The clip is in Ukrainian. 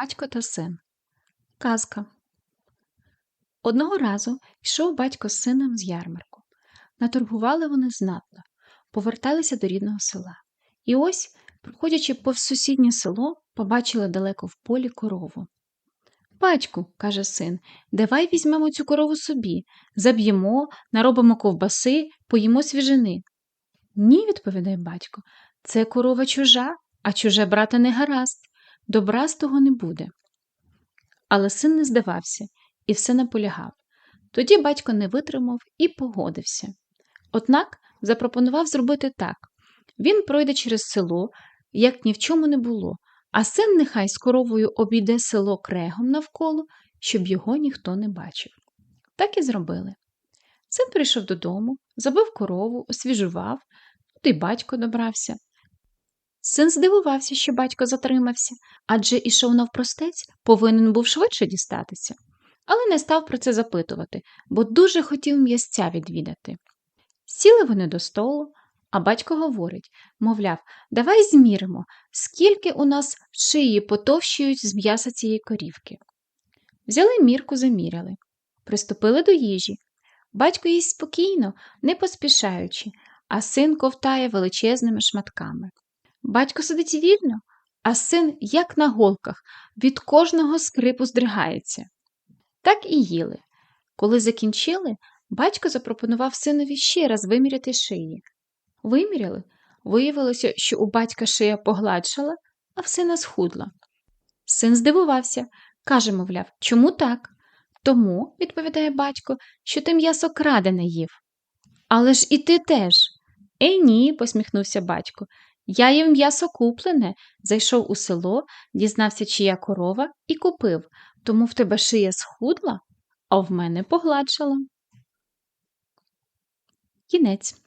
Батько та син. Казка. Одного разу йшов батько з сином з ярмарку. Наторгували вони знатно, поверталися до рідного села. І ось, проходячи повз сусіднє село, побачили далеко в полі корову. Батьку, каже син, давай візьмемо цю корову собі, заб'ємо, наробимо ковбаси, поїмо свіжини. Ні, відповідає батько, це корова чужа, а чуже брати не гаразд добра з того не буде. Але син не здавався і все наполягав. Тоді батько не витримав і погодився. Однак запропонував зробити так він пройде через село, як ні в чому не було, а син нехай з коровою обійде село крегом навколо, щоб його ніхто не бачив. Так і зробили. Син прийшов додому, забив корову, освіжував, тут і батько добрався. Син здивувався, що батько затримався, адже ішов навпростець, повинен був швидше дістатися, але не став про це запитувати, бо дуже хотів м'ясця відвідати. Сіли вони до столу, а батько говорить мовляв, давай зміримо, скільки у нас шиї потовщують з м'яса цієї корівки. Взяли мірку, заміряли, приступили до їжі. Батько їсть спокійно, не поспішаючи, а син ковтає величезними шматками. Батько сидить вільно, а син, як на голках, від кожного скрипу здригається. Так і їли. Коли закінчили, батько запропонував синові ще раз виміряти шиї. Виміряли, виявилося, що у батька шия погладшала, а в сина схудла. Син здивувався, каже, мовляв, чому так? Тому, відповідає батько, що ти м'ясо крадене їв. Але ж і ти теж. Е, ні, посміхнувся батько. Я їм м'ясо куплене, зайшов у село, дізнався, чия корова, і купив, тому в тебе шия схудла, а в мене погладшала. Кінець.